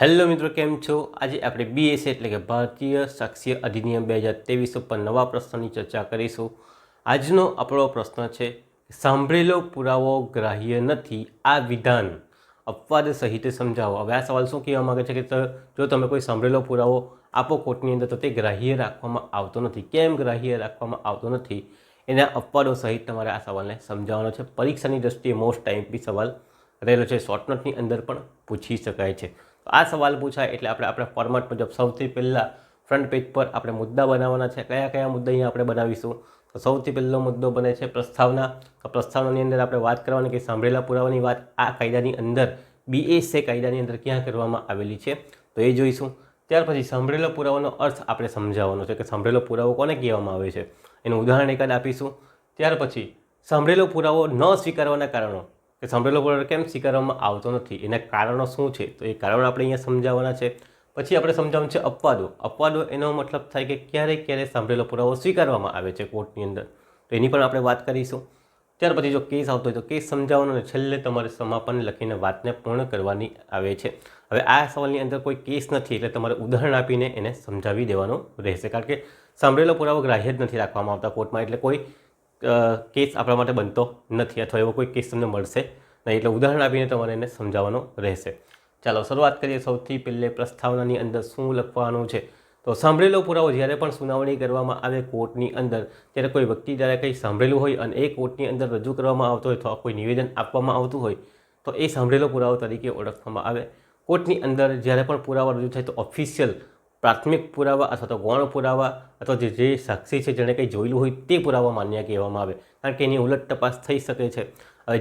Hello મિત્રો, કેમ છો? આજે આપણે બીએસએ એટલે કે ભારતીય સાક્ષી અધિનિયમ બે હજાર ત્રેવીસ ઉપર નવા પ્રશ્નની ચર્ચા કરીશું. આજનો આપણો પ્રશ્ન છે, સાંભળેલો પુરાવો ગ્રાહ્ય નથી, આ વિધાન. અપવાદ સહિત સમજાવો. હવે આ સવાલ શું કહેવા માગે છે કે જો તમે કોઈ સાંભળેલો પુરાવો આપો કોર્ટની અંદર, તો તે ગ્રાહ્ય રાખવામાં આવતો નથી. કેમ ગ્રાહ્ય રાખવામાં આવતો નથી? એના અપવાદો સહિત તમારે આ સવાલને સમજાવવાનો છે. પરીક્ષાની દ્રષ્ટિએ મોસ્ટ ટાઈમ બી સવાલ રહેલો છે. શોર્ટનોટની અંદર પણ પૂછી શકાય છે. આ સવાલ પૂછાય એટલે આપણે આપણા ફોર્મેટ મુજબ સૌથી પહેલાં ફ્રન્ટ પેજ પર આપણે મુદ્દા બનાવવાના છે. કયા કયા મુદ્દા અહીંયા આપણે બનાવીશું? તો સૌથી પહેલો મુદ્દો બને છે પ્રસ્તાવના. તો પ્રસ્તાવનાની અંદર આપણે વાત કરવાની કે સાંભળેલા પુરાવાની વાત આ કાયદાની અંદર બીએસએ કાયદાની અંદર ક્યાં કરવામાં આવેલી છે? તો એ જોઈશું. ત્યાર પછી સાંભળેલો પુરાવાનો અર્થ આપણે સમજાવવાનો છે કે સાંભળેલો પુરાવો કોને કહેવામાં આવે છે? એનું ઉદાહરણ એકાદ આપીશું. ત્યાર પછી સાંભળેલો પુરાવો ન સ્વીકારવાના કારણો. કે સાંભળેલો પુરાવો કેમ સ્વીકારવામાં આવતો નથી? એના કારણો શું છે? તો એ કારણો આપણે અહીંયા સમજાવવાના છે. પછી આપણે સમજાવવાનું છે અપવાદો. અપવાદો એનો મતલબ થાય કે ક્યારે ક્યારે સાંભળેલો પુરાવો સ્વીકારવામાં આવે છે કોર્ટની અંદર. તો એની પણ આપણે વાત કરીશું. ત્યાર પછી જો કેસ આવતો હોય તો કેસ સમજાવવાનો અને છેલ્લે તમારે સમાપન લખીને વાતને પૂર્ણ કરવાની આવે છે. હવે આ સવાલની અંદર કોઈ કેસ નથી એટલે તમારે ઉદાહરણ આપીને એને સમજાવી દેવાનું રહેશે. કારણ કે સાંભળેલો પુરાવો ગ્રાહ્ય જ નથી રાખવામાં આવતા કોર્ટમાં. એટલે કોઈ કેસ આપણા માટે બનતો નથી અથવા એવો કોઈ કેસ તમને મળશે નહીં. એટલે ઉદાહરણ આપીને તમારે એને સમજાવવાનો રહેશે. ચાલો, શરૂઆત કરીએ સૌથી પહેલે પ્રસ્તાવનાની અંદર શું લખવાનું છે? તો સાંભળેલો પુરાવો, જ્યારે પણ સુનાવણી કરવામાં આવે કોર્ટની અંદર, ત્યારે કોઈ વ્યક્તિ જ્યારે કંઈ સાંભળેલું હોય અને એ કોર્ટની અંદર રજૂ કરવામાં આવતો હોય અથવા કોઈ નિવેદન આપવામાં આવતું હોય, તો એ સાંભળેલો પુરાવો તરીકે ઓળખવામાં આવે. કોર્ટની અંદર જ્યારે પણ પુરાવા રજૂ થાય તો ઓફિશિયલ પ્રાથમિક પુરાવા અથવા તો ગૌણ પુરાવા અથવા જે જે સાક્ષી છે જેણે કંઈ જોયેલું હોય તે પુરાવા માન્ય કહેવામાં આવે, કારણ કે એની ઉલટ તપાસ થઈ શકે છે.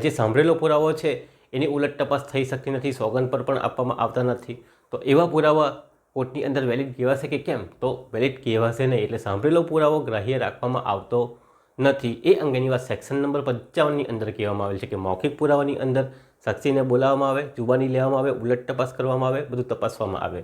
જે સાંભળેલો પુરાવો છે, એની ઉલટ તપાસ થઈ શકતી નથી, સોગંદ પર પણ આપવામાં આવતા નથી. તો એવા પુરાવા કોર્ટની અંદર વેલિડ કહેવાશે કે કેમ? તો વેલિડ કહેવાશે નહીં, એટલે સાંભળેલો પુરાવો ગ્રાહ્ય રાખવામાં આવતો નથી. એ અંગેની વાત સેક્શન નંબર પંચાવનની અંદર કહેવામાં આવેલ છે કે મૌખિક પુરાવાની અંદર સાક્ષીને બોલાવવામાં આવે, જુબાની લેવામાં આવે, ઉલટ તપાસ કરવામાં આવે, બધું તપાસવામાં આવે.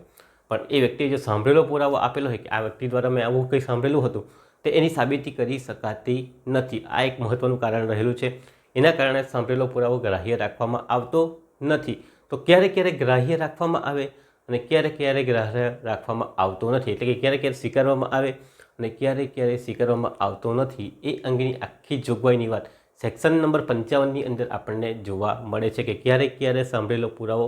પણ એ વ્યક્તિએ જો સાંભળેલો પુરાવો આપેલો હોય કે આ વ્યક્તિ દ્વારા મેં આવું કંઈ સાંભળેલું હતું, તે એની સાબિતી કરી શકાતી નથી. આ એક મહત્ત્વનું કારણ રહેલું છે. એના કારણે સાંભળેલો પુરાવો ગ્રાહ્ય રાખવામાં આવતો નથી. તો ક્યારે ક્યારેક ગ્રાહ્ય રાખવામાં આવે અને ક્યારેક ક્યારેક ગ્રાહ્ય રાખવામાં આવતો નથી? એટલે કે ક્યારેક ક્યારેક સ્વીકારવામાં આવે અને ક્યારેક ક્યારેક સ્વીકારવામાં આવતો નથી. એ અંગેની આખી જોગવાઈની વાત સેક્શન નંબર પંચાવનની અંદર આપણને જોવા મળે છે કે ક્યારેક ક્યારે સાંભળેલો પુરાવો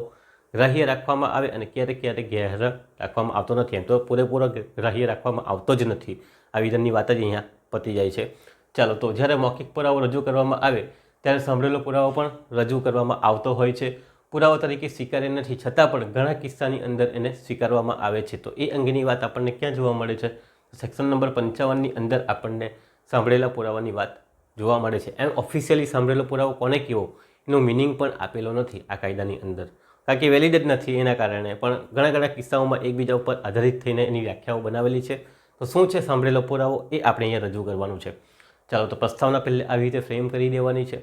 ગ્રાહ્ય રાખવામાં આવે અને ક્યારેક ક્યારેક ગેર રાખવામાં આવતો નથી. એમ તો પૂરેપૂરો રહી રાખવામાં આવતો જ નથી. આ વિધાનની વાત જ અહીંયા પતી જાય છે. ચાલો, તો જ્યારે મૌખિક પુરાવો રજૂ કરવામાં આવે, ત્યારે સાંભળેલો પુરાવો પણ રજૂ કરવામાં આવતો હોય છે. પુરાવો તરીકે સ્વીકાર્ય નથી, છતાં પણ ઘણા કિસ્સાની અંદર એને સ્વીકારવામાં આવે છે. તો એ અંગેની વાત આપણને ક્યાં જોવા મળે છે? સેક્શન નંબર પંચાવનની અંદર આપણને સાંભળેલા પુરાવાની વાત જોવા મળે છે. એમ ઓફિશિયલી સાંભળેલો પુરાવો કોને કેવો એનો મિનિંગ પણ આપેલો નથી આ કાયદાની અંદર. કારણ કે વેલિડ જ નથી એના કારણે. પણ ઘણા ઘણા કિસ્સાઓમાં એકબીજા ઉપર આધારિત થઈને એની વ્યાખ્યાઓ બનાવેલી છે. તો શું છે સાંભળેલો પુરાવો એ આપણે અહીંયા રજૂ કરવાનું છે. ચાલો તો પ્રસ્તાવના પહેલે આવી રીતે ફ્રેમ કરી દેવાની છે.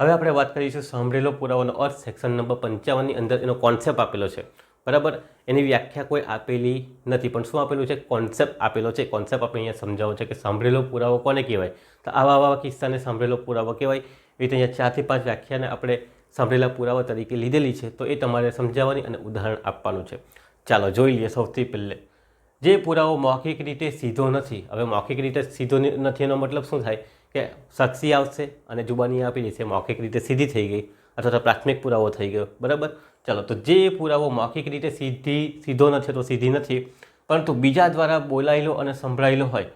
હવે આપણે વાત કરીશું સાંભળેલો પુરાવાનો અર્થ. સેક્શન નંબર પંચાવનની અંદર એનો કોન્સેપ્ટ આપેલો છે. બરાબર? એની વ્યાખ્યા કોઈ આપેલી નથી. પણ શું આપેલું છે? કોન્સેપ્ટ આપેલો છે. કોન્સેપ્ટ આપણે અહીંયા સમજાવો છે કે સાંભળેલો પુરાવો કોને કહેવાય? તો આવા આવા કિસ્સાને સાંભળેલો પુરાવો કહેવાય. એ રીતે અહીંયા ચારથી પાંચ વ્યાખ્યાને આપણે સાંભળેલા પુરાવા તરીકે લીધેલી છે, તો એ તમારે સમજાવવાની અને ઉદાહરણ આપવાનું છે. ચાલો જોઈ લઈએ સૌથી પહેલે. જે પુરાવો મૌખિક રીતે સીધો નથી, હવે મૌખિક રીતે સીધો નથી એનો મતલબ શું થાય? કે સાક્ષી આવશે અને જુબાની આપી દેશે, મૌખિક રીતે સીધી થઈ ગઈ અથવા તો પ્રાથમિક પુરાવો થઈ ગયો, બરાબર? ચાલો, તો જે પુરાવો મૌખિક રીતે સીધી, સીધો નથી તો સીધી નથી, પરંતુ બીજા દ્વારા બોલાયેલો અને સંભળાયેલો હોય,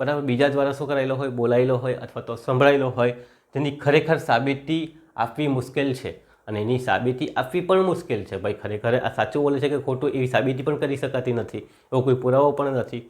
બરાબર? બીજા દ્વારા શું કરાયેલો હોય? બોલાયેલો હોય અથવા તો સંભળાયેલો હોય, તેની ખરેખર સાબિતી આપવી મુશ્કેલ છે અને એની સાબિતી આપવી પણ મુશ્કેલ છે. ભાઈ, ખરેખર આ સાચું બોલે છે કે ખોટું એવી સાબિતી પણ કરી શકાતી નથી, એવો કોઈ પુરાવો પણ નથી.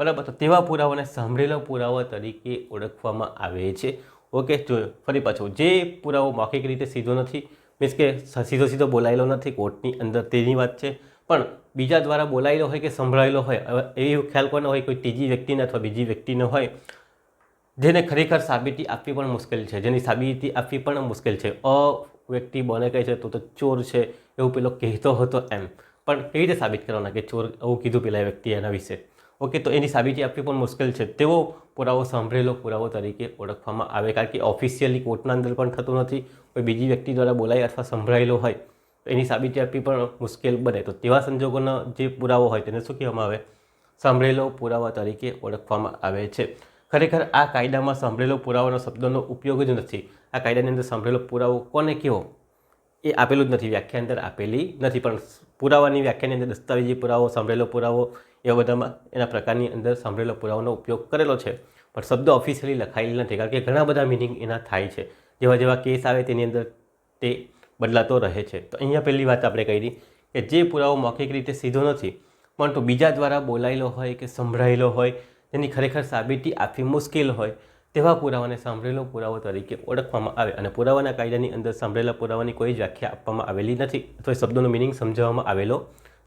બરાબર, તો તેવા પુરાવાને સાંભળેલો પુરાવા તરીકે ઓળખવામાં આવે છે. ઓકે, જો ફરી પાછું, જે પુરાવો મૌખિક રીતે સીધો નથી, મીન્સ કે સીધો સીધો બોલાયેલો નથી, કોર્ટની અંદર તેની વાત છે, પણ બીજા દ્વારા બોલાયેલો હોય કે સંભળાયેલો હોય એવી ખ્યાલ કોને હોય કોઈ ત્રીજી વ્યક્તિને અથવા બીજી વ્યક્તિને હોય જેને ખરેખર સાબિતી આપવી પણ મુશ્કેલ છે. જેની સાબિતી આપવી પણ મુશ્કેલ છે. અ વ્યક્તિ બને કહે છે, તો તો ચોર છે. એવું પેલો કહેતો હતો એમ. પણ કેવી રીતે સાબિત કરવાના કે ચોર એવું કીધું પેલા વ્યક્તિ એના વિશે? ઓકે, તો એની સાબિતી આપવી પણ મુશ્કેલ છે. તેવો પુરાવો સાંભળેલો, પુરાવો તરીકે ઓળખવામાં આવે. કારણ કે ઓફિશિયલી કોર્ટના અંદર પણ થતું નથી. કોઈ બીજી વ્યક્તિ દ્વારા બોલાય અથવા સંભળાયેલો હોય, તો એની સાબિતી આપવી પણ મુશ્કેલ બને. તો તેવા સંજોગોનો જે પુરાવો હોય, તેને શું કહેવામાં આવે? સાંભળેલો પુરાવા તરીકે ઓળખવામાં આવે છે. ખરેખર આ કાયદામાં સાંભળેલો પુરાવાનો શબ્દનો ઉપયોગ જ નથી. આ કાયદાની અંદર સાંભળેલો પુરાવો કોને કેવો એ આપેલું જ નથી વ્યાખ્યા અંદર આપેલી નથી. પણ પુરાવાની વ્યાખ્યાની અંદર દસ્તાવેજી પુરાવો, સાંભળેલો પુરાવો, એવા બધામાં એના પ્રકારની અંદર સાંભળેલો પુરાવાનો ઉપયોગ કરેલો છે. પણ શબ્દ ઓફિશિયલી લખાયેલ નથી, કારણ કે ઘણા બધા મિનિંગ એના થાય છે. જેવા જેવા કેસ આવે તેની અંદર તે બદલાતો રહે છે. તો અહીંયા પહેલી વાત આપણે કરી કે જે પુરાવો મૌખિક રીતે સીધો નથી, પરંતુ બીજા દ્વારા બોલાયેલો હોય કે સંભળાયેલો હોય તેની ખરેખર સાબિતી આપવી મુશ્કેલ હોય તેવા પુરાવાને સાંભળેલો પુરાવો તરીકે ઓળખવામાં આવે અને પુરાવાના કાયદાની અંદર સાંભળેલા પુરાવાની કોઈ વ્યાખ્યા આપવામાં આવેલી નથી. અથવા શબ્દોનો મિનિંગ સમજાવવામાં આવેલો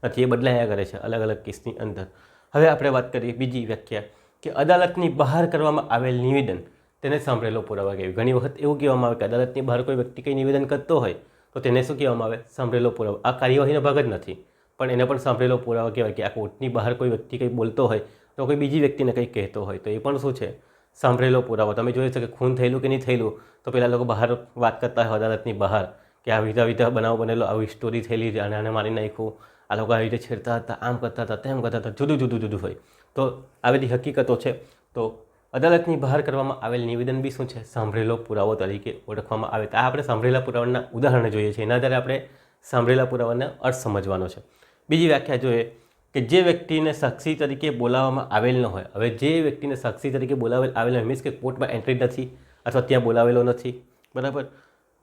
નથી. એ બદલાયા કરે છે અલગ અલગ કેસની અંદર. હવે આપણે વાત કરીએ બીજી વ્યાખ્યા કે અદાલતની બહાર કરવામાં આવેલ નિવેદન. તેને સાંભળેલો પુરાવા કહેવાય ઘણી વખત એવું કહેવામાં આવે કે અદાલતની બહાર કોઈ વ્યક્તિ કંઈ નિવેદન કરતો હોય તો તેને શું કહેવામાં આવે? સાંભળેલો પુરાવો. આ કાર્યવાહીનો ભાગ જ નથી. પણ એને પણ સાંભળેલો પુરાવો કહેવાય કે આ કોર્ટની બહાર કોઈ વ્યક્તિ કંઈ બોલતો હોય તો કોઈ બીજી વ્યક્તિને કંઈક કહેતો હોય તો એ પણ શું છે? સાંભળેલો પુરાવો. તમે જોઈ શકો ખૂન થયેલું કે નહીં થયેલું, તો પહેલાં લોકો બહાર વાત કરતા હોય અદાલતની બહાર કે આ વિધા વિધા બનાવ બનેલો, આવી સ્ટોરી થયેલી છે અને આને મારી નાખ્યું. આ લોકો આવી રીતે છેડતા હતા, આમ કરતા હતા, તેમ કરતા હતા, જુદું જુદું જુદું હોય. તો આ બધી હકીકતો છે. તો અદાલતની બહાર કરવામાં આવેલ નિવેદન બી શું છે? સાંભળેલો પુરાવો તરીકે ઓળખવામાં આવે. તો આ આપણે સાંભળેલા પુરાવાના ઉદાહરણ જોઈએ છીએ એના આધારે આપણે સાંભળેલા પુરાવાના અર્થ સમજવાનો છે. બીજી વ્યાખ્યા જોઈએ કે જે વ્યક્તિને સાક્ષી તરીકે બોલાવવામાં આવેલ ન હોય. હવે જે વ્યક્તિને સાક્ષી તરીકે બોલાવેલ આવેલ મીન્સ કે કોર્ટમાં એન્ટ્રી નથી અથવા ત્યાં બોલાવેલો નથી. બરાબર?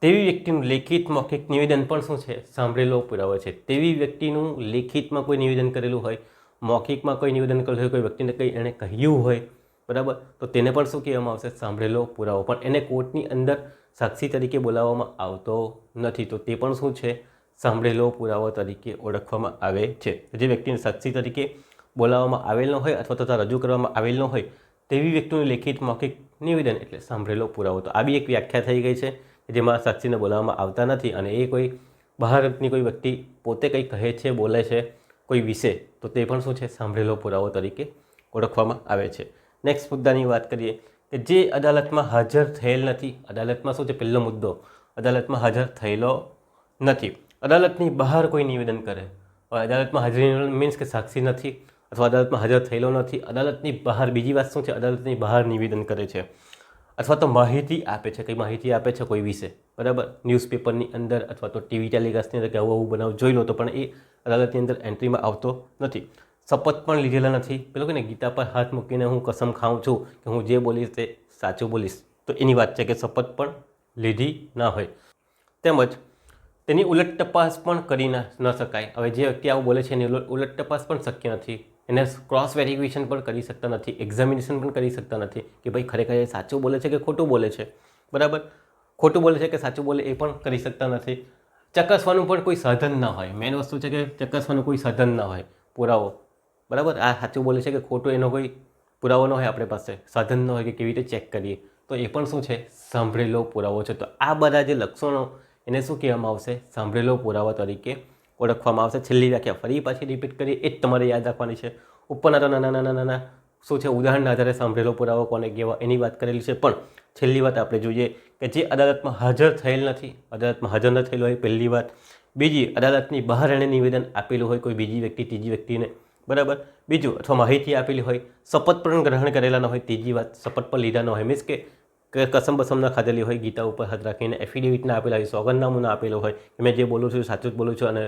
તેવી વ્યક્તિનું લેખિત મૌખિક નિવેદન પણ શું છે? સાંભળેલો પુરાવો છે. તેવી વ્યક્તિનું લેખિતમાં કોઈ નિવેદન કરેલું હોય, મૌખિકમાં કોઈ નિવેદન કરેલું હોય, કોઈ વ્યક્તિને કંઈ એણે કહ્યું હોય, બરાબર? તો તેને પણ શું કહેવામાં આવશે? સાંભળેલો પુરાવો. પણ એને કોર્ટની અંદર સાક્ષી તરીકે બોલાવવામાં આવતો નથી. તો તે પણ શું છે? સાંભળેલો પુરાવો તરીકે ઓળખવામાં આવે છે. જે વ્યક્તિને સાક્ષી તરીકે બોલાવવામાં આવેલ ન હોય અથવા તથા રજૂ કરવામાં આવેલ ન હોય તેવી વ્યક્તિનું લેખિત મૌખિક નિવેદન એટલે સાંભળેલો પુરાવો. તો આ બી એક વ્યાખ્યા થઈ ગઈ છે જેમાં સાક્ષીને બોલાવવામાં આવતા નથી અને એ કોઈ બહારની કોઈ વ્યક્તિ પોતે કંઈ કહે છે, બોલે છે, કોઈ વિશે, તો તે પણ શું છે? સાંભળેલો પુરાવો તરીકે ઓળખવામાં આવે છે. નેક્સ્ટ મુદ્દાની વાત કરીએ કે જે અદાલતમાં હાજર થયેલ નથી. અદાલતમાં શું છે? પહેલો મુદ્દો. અદાલતમાં હાજર થયેલો નથી. અદાલતની બહાર કોઈ નિવેદન કરે. અદાલતમાં હાજરી મીન્સ કે સાક્ષી નથી અથવા અદાલતમાં હાજર થયેલો નથી. અદાલતની બહાર બીજી વાત શું છે? અદાલતની બહાર નિવેદન કરે છે. અથવા તો માહિતી આપે છે. કંઈ માહિતી આપે છે કોઈ વિશે? બરાબર? ન્યૂઝપેપરની અંદર અથવા તો ટીવી ટેલિકાસ્ટની અંદર કે આવું આવું બનાવ જોઈ લો તો પણ એ અદાલતની અંદર એન્ટ્રીમાં આવતો નથી. શપથ પણ લીધેલા નથી. પેલો કે ને, ગીતા પર હાથ મૂકીને હું કસમ ખાઉં છું કે હું જે બોલીશ તે સાચું બોલીશ. તો એની વાત છે કે શપથ પણ લીધી ના હોય. તેમજ તેની ઉલટ તપાસ પણ કરી ના શકાય. હવે જે વ્યક્તિ આવું બોલે છે એની ઉલટ તપાસ પણ શક્ય નથી. એને ક્રોસ વેરિફિકેશન પણ કરી શકતા નથી. એક્ઝામિનેશન પણ કરી શકતા નથી કે ભાઈ ખરેખર એ સાચું બોલે છે કે ખોટું બોલે છે. બરાબર? ખોટું બોલે છે કે સાચું બોલે એ પણ કરી શકતા નથી. ચકાસવાનું પણ કોઈ સાધન ન હોય. મેઇન વસ્તુ છે કે ચકાસવાનું કોઈ સાધન ન હોય. પુરાવો. બરાબર? આ સાચું બોલે છે કે ખોટું એનો કોઈ પુરાવો ન હોય આપણી પાસે. સાધન ન હોય કે કેવી રીતે ચેક કરીએ. તો એ પણ શું છે? સાંભળેલો પુરાવો છે. તો આ બધા જે લક્ષણો એને શું કહેવામાં આવશે? સાંભળેલો પુરાવા તરીકે ઓળખવામાં આવશે. છેલ્લી વ્યાખ્યા, ફરી પાછી રિપીટ કરી એ જ તમારે યાદ રાખવાની છે. ઉપરના તો નાના નાના નાના શું છે? ઉદાહરણના આધારે સાંભળેલો પુરાવો કોને કહેવા, એની વાત કરેલી છે. પણ છેલ્લી વાત આપણે જોઈએ કે જે અદાલતમાં હાજર થયેલ નથી, અદાલતમાં હાજર ન થયેલો હોય, પહેલી વાત. બીજી, અદાલતની બહાર એણે નિવેદન આપેલું હોય, કોઈ બીજી વ્યક્તિ, ત્રીજી વ્યક્તિને. બરાબર? બીજું, અથવા માહિતી આપેલી હોય, શપથ પણ ગ્રહણ કરેલા ન હોય, ત્રીજી વાત. શપથ પણ લીધા ન હોય. મીન્સ કે કે કસમ બસમ ના ખાધેલી હોય, ગીતા ઉપર હાથ રાખીને એફિડેવિટના આપેલા હોય સોગંદનામું આપેલું હોય, કે મેં જે બોલું છું સાચું જ બોલું છું અને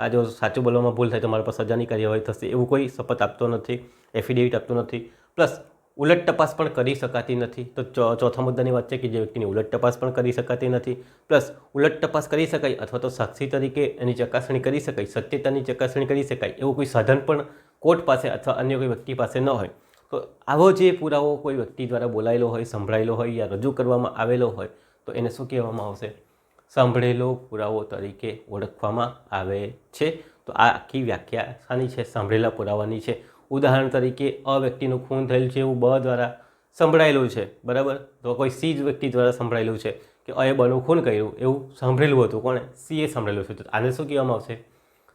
આ જો સાચું બોલવામાં ભૂલ થાય તો મારા પર સજાની કાર્યવાહી થશે, એવું કોઈ શપથ આપતો નથી એફિડેવિટ આપતો નથી. પ્લસ ઉલટ તપાસ પણ કરી શકાતી નથી. તો ચોથા મુદ્દાની વાત છે કે જે વ્યક્તિની ઉલટ તપાસ પણ કરી શકાતી નથી. પ્લસ ઉલટ તપાસ કરી શકાય અથવા તો સાક્ષી તરીકે એની ચકાસણી કરી શકાય, સત્યતાની ચકાસણી કરી શકાય, એવું કોઈ સાધન પણ કોર્ટ પાસે અથવા અન્ય કોઈ વ્યક્તિ પાસે ન હોય. તો આવો જે પુરાવો કોઈ વ્યક્તિ દ્વારા બોલાયેલો હોય, સંભળાયેલો હોય યા રજૂ કરવામાં આવેલો હોય, તો એને શું કહેવામાં આવશે? સાંભળેલો પુરાવો તરીકે ઓળખવામાં આવે છે. તો આ આખી વ્યાખ્યા શાની છે, સાંભળેલા પુરાવાની છે. ઉદાહરણ તરીકે, અ વ્યક્તિનું ખૂન થયેલ છે એવું બ દ્વારા સંભળાયેલું છે, બરાબર? તો કોઈ સી જ વ્યક્તિ દ્વારા સંભળાયેલું છે કે અએ બનું ખૂન કર્યું એવું સાંભળેલું હતું. કોણે? સીએ સાંભળેલું છે. તો આને શું કહેવામાં આવશે?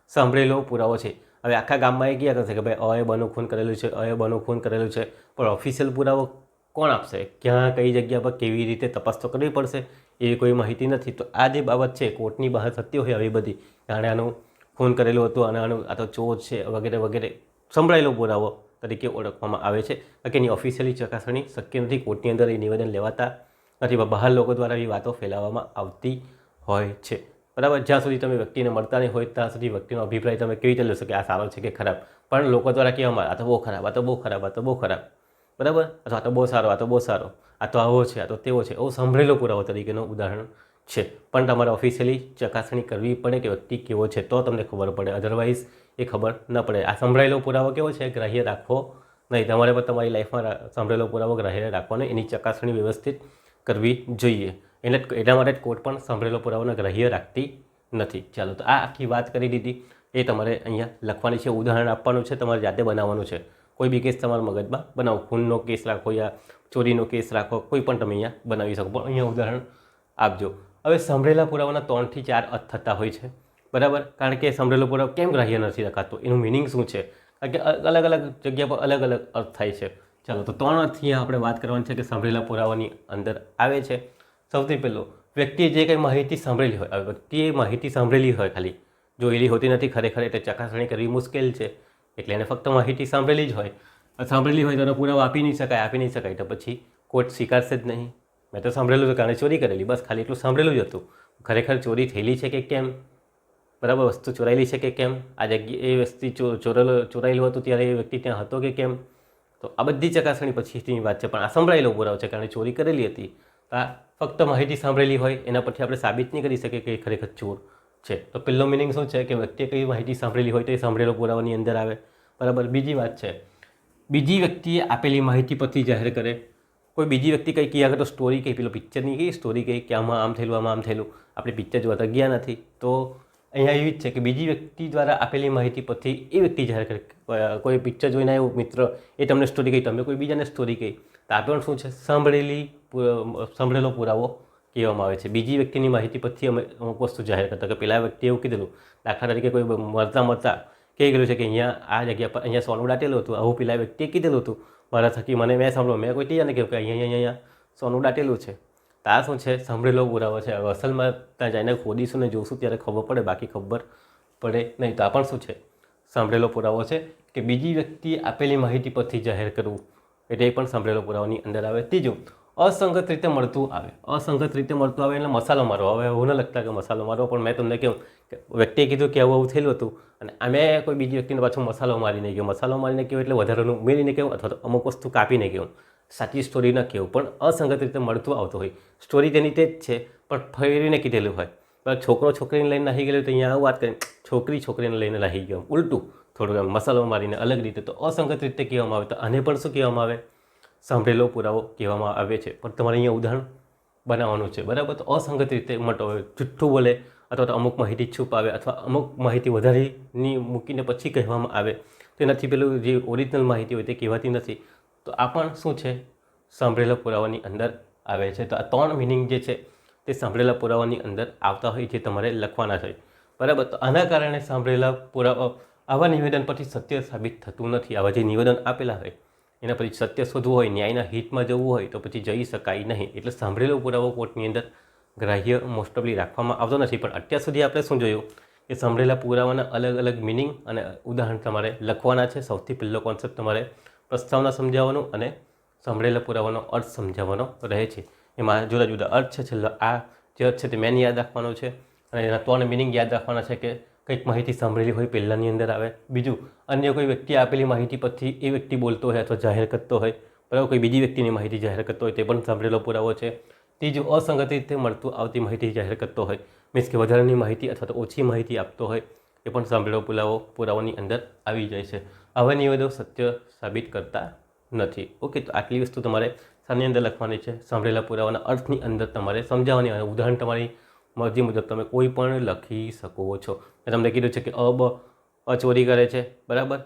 સાંભળેલો પુરાવો છે. હવે આખા ગામમાં એ ગયા કરશે કે ભાઈ અએ બનો, ખૂન કરેલું છે અએ બનું, ખૂન કરેલું છે. પણ ઓફિશિયલ પુરાવો કોણ આપશે? ક્યાં, કઈ જગ્યા પર કેવી રીતે તપાસ તો કરવી પડશે? એવી કોઈ માહિતી નથી. તો આ જે બાબત છે, કોર્ટની બહાર થતી હોય આવી બધી, જાણે આનું ખૂન કરેલું હતું અને આનું, આ તો ચોર છે, વગેરે વગેરે, સંભળાયેલો પુરાવો તરીકે ઓળખવામાં આવે છે. એની ઓફિશિયલી ચકાસણી શક્ય નથી. કોર્ટની અંદર એ નિવેદન લેવાતા નથી બહાર લોકો દ્વારા એવી વાતો ફેલાવવામાં આવતી હોય છે. બરાબર? જ્યાં સુધી તમે વ્યક્તિને મળતા નહીં હોય, ત્યાં સુધી વ્યક્તિનો અભિપ્રાય તમે કેવી રીતે લેશો કે આ સારો છે કે ખરાબ? પણ લોકો દ્વારા કહેવામાં આ તો બહુ ખરાબ, આ તો બહુ ખરાબ, આ તો બહુ ખરાબ. બરાબર? અથવા આ તો બહુ સારો, આ તો બહુ સારો. આ તો આવો છે, આ તો તેવો છે. એવો સાંભળેલો પુરાવો તરીકેનું ઉદાહરણ છે. પણ તમારે ઓફિશિયલી ચકાસણી કરવી પડે કે વ્યક્તિ કેવો છે તો તમને ખબર પડે. અધરવાઇઝ એ ખબર ન પડે. આ સંભળાયેલો પુરાવો કેવો છે? ગ્રાહ્ય રાખવો નહીં. તમારે પણ તમારી લાઈફમાં સાંભળેલો પુરાવો ગ્રાહ્ય રાખવાનો એની ચકાસણી વ્યવસ્થિત કરવી જોઈએ. એટલે એના માટે કોર્ટ પણ સાંભળેલો પુરાવાનો ગ્રાહ્ય રાખતી નથી. ચાલો, તો આ આખી વાત કરી દીધી. એ તમારે અહીંયા લખવાની છે, ઉદાહરણ આપવાનું છે, તમારે જાતે બનાવવાનું છે. કોઈ બી કેસ તમારા મગજમાં બનાવો. ખૂનનો કેસ રાખો યા ચોરીનો કેસ રાખો, કોઈ પણ તમે અહીંયા બનાવી શકો. પણ અહીંયા ઉદાહરણ આપજો. હવે સાંભળેલા પુરાવાના ત્રણથી ચાર અર્થ થતા હોય છે. બરાબર? કારણ કે સાંભળેલો પુરાવો કેમ ગ્રાહ્ય નથી રખાતો? એનું મિનિંગ શું છે? કારણ કે અલગ અલગ જગ્યા પર અલગ અલગ અર્થ થાય છે. ચાલો, તો ત્રણ અર્થ અહીંયા આપણે વાત કરવાની છે કે સાંભળેલા પુરાવાની અંદર આવે છે. સૌથી પહેલો, વ્યક્તિએ જે કંઈ માહિતી સાંભળેલી હોય વ્યક્તિએ માહિતી સાંભળેલી હોય ખાલી, જોયેલી હોતી નથી ખરેખર, એટલે ચકાસણી કરવી મુશ્કેલ છે, એટલે એને ફક્ત માહિતી સાંભળેલી જ હોય. સાંભળેલી હોય તો એનો પુરાવો આપી નહીં શકાય, આપી નહીં શકાય, તો પછી કોર્ટ સ્વીકારશે જ નહીં. મેં તો સાંભળેલું હતું કારણે ચોરી કરેલી, બસ ખાલી એટલું સાંભળેલું જ હતું. ખરેખર ચોરી થયેલી છે કે કેમ? બરાબર, વસ્તુ ચોરાયેલી છે કે કેમ? આ જગ્યાએ એ વસ્તુ ચો- ચોરેલો, ચોરાયેલું હતું ત્યારે એ વ્યક્તિ ત્યાં હતો કે કેમ? તો આ બધી ચકાસણી પછીની વાત છે, પણ આ સંભળાયેલો પુરાવો છે કારણ ચોરી કરેલી હતી. આ ફક્ત માહિતી સાંભળેલી હોય, એના પરથી આપણે સાબિત નહીં કરી શકીએ કે એ ખરેખર ચોર છે. તો પહેલો મિનિંગ શું છે? કે વ્યક્તિએ કઈ માહિતી સાંભળેલી હોય તો એ સાંભળેલો પુરાવાની અંદર આવે. બરાબર? બીજી વાત છે. બીજી વ્યક્તિએ આપેલી માહિતી પરથી જાહેર કરે. કોઈ બીજી વ્યક્તિ કંઈ કહી આગળ તો સ્ટોરી કહી. પેલો પિક્ચરની કઈ સ્ટોરી કહી કે આમાં આમ થયેલું, આમાં આમ થયેલું. આપણે પિક્ચર જોવા ગયા નથી. તો અહીંયા એવી જ છે કે બીજી વ્યક્તિ દ્વારા આપેલી માહિતી પરથી એ વ્યક્તિ જાહેર કરે. કોઈ પિક્ચર જોઈને આવ્યું, મિત્ર, એ તમને સ્ટોરી કહી. તમે કોઈ બીજાને સ્ટોરી કહી. તો પણ શું છે? સાંભળેલી સાંભળેલો પુરાવો કહેવામાં આવે છે. બીજી વ્યક્તિની માહિતી પરથી અમે અમુક વસ્તુ જાહેર કરતા કે પેલા વ્યક્તિએ એવું કીધેલું, દાખલા તરીકે કોઈ મરતા મરતા કહી ગયેલું છે કે અહીંયા આ જગ્યા પર અહીંયા સોનું દાટેલું હતું. આવું પેલા વ્યક્તિએ કીધેલું હતું. મારા થકી મને મેં સાંભળ્યું. મેં કોઈ ત્રીજાને કહ્યું કે અહીંયા અહીંયા સોનું દાટેલું છે. આ શું છે? સાંભળેલો પુરાવો છે. અસલમાં ત્યાં જઈને ખોદીશું ને જોશું, ત્યારે ખબર પડે. બાકી ખબર પડે નહીં. તો આ પણ શું છે? સાંભળેલો પુરાવો છે કે બીજી વ્યક્તિએ આપેલી માહિતી પરથી જાહેર કરવું. એટલે એ પણ સંભળેલો પુરાવાની અંદર આવે. ત્રીજું, અસંગત રીતે મળતું આવે. અસંગત રીતે મળતું આવે એટલે મસાલો મારવો. હવે એવું ન લગતા કે મસાલો મારવો, પણ મેં તમને કહ્યું કે વ્યક્તિએ કીધું કે આવું આવું થયેલું હતું અને અમે કોઈ બીજી વ્યક્તિને પાછું મસાલો મારીને ગયો. મસાલો મારીને કહ્યું એટલે વધારાનું ઉમેરીને કહ્યું અથવા તો અમુક વસ્તુ કાપીને કહ્યું સાચી સ્ટોરી ન કહેવું, પણ અસંગત રીતે મળતું આવતું હોય. સ્ટોરી તેની તે જ છે, પણ ફેરીને કીધેલું હોય. છોકરો છોકરીને લઈને નાહી ગયેલો તો અહીંયા આવું વાત કરીને, છોકરી છોકરીને લઈને નાહી ગયો. ઉલટું થોડું એમ મસાલો મારીને અલગ રીતે તો અસંગત રીતે કહેવામાં આવે તો આને પણ શું કહેવામાં આવે? સાંભળેલો પુરાવો કહેવામાં આવે છે. પણ તમારે અહીંયા ઉદાહરણ બનાવવાનું છે. બરાબર? તો અસંગત રીતે મટો જુઠ્ઠું બોલે અથવા તો અમુક માહિતી છુપાવે અથવા અમુક માહિતી વધારેની મૂકીને પછી કહેવામાં આવે. તો એનાથી પેલું જે ઓરિજિનલ માહિતી હોય તે કહેવાતી નથી. તો આ પણ શું છે? સાંભળેલા પુરાવાની અંદર આવે છે. તો આ ત્રણ મિનિંગ જે છે તે સાંભળેલા પુરાવાની અંદર આવતા હોય જે તમારે લખવાના છે. બરાબર? તો આના કારણે સાંભળેલા પુરાવા આવા નિવેદન પરથી સત્ય સાબિત થતું નથી. આવા જે નિવેદન આપેલા હોય, એના પછી સત્ય શોધવું હોય, ન્યાયના હિતમાં જવું હોય, તો પછી જઈ શકાય નહીં. એટલે સાંભળેલો પુરાવો કોર્ટની અંદર ગ્રાહ્ય મોસ્ટ ઓફલી રાખવામાં આવતો નથી. પણ અત્યાર સુધી આપણે શું જોયું? કે સાંભળેલા પુરાવાના અલગ અલગ મિનિંગ અને ઉદાહરણ તમારે લખવાના છે. સૌથી પહેલો કોન્સેપ્ટ તમારે પ્રસ્તાવના સમજાવવાનું અને સાંભળેલા પુરાવાનો અર્થ સમજાવવાનો રહે છે. એમાં જુદા જુદા અર્થ છે. છેલ્લો આ જે અર્થ છે તે મેન યાદ રાખવાનો છે. અને એના ત્રણ મિનિંગ યાદ રાખવાના છે કે કંઈક માહિતી સાંભળેલી હોય પહેલાંની અંદર આવે. બીજું, અન્ય કોઈ વ્યક્તિ આપેલી માહિતી પરથી એ વ્યક્તિ બોલતો હોય અથવા જાહેર કરતો હોય, બરાબર? કોઈ બીજી વ્યક્તિની માહિતી જાહેર કરતો હોય તે પણ સાંભળેલો પુરાવો છે. ત્રીજું અસંગત રીતે મળતું આવતી માહિતી જાહેર કરતો હોય, મીન્સ કે વધારાની માહિતી અથવા તો ઓછી માહિતી આપતો હોય, એ પણ સાંભળેલો પુરાવો, પુરાવાની અંદર આવી જાય છે. આવા નિવેદો સત્ય સાબિત કરતા નથી. ઓકે, તો આટલી વસ્તુ તમારે સાની અંદર લખવાની છે. સાંભળેલા પુરાવાના અર્થની અંદર તમારે સમજાવવાની અને ઉદાહરણ તમારી મરજી મુજબ તમે કોઈ પણ લખી શકો છો. મેં તમને કીધું છે કે અબ ચોરી કરે છે, બરાબર?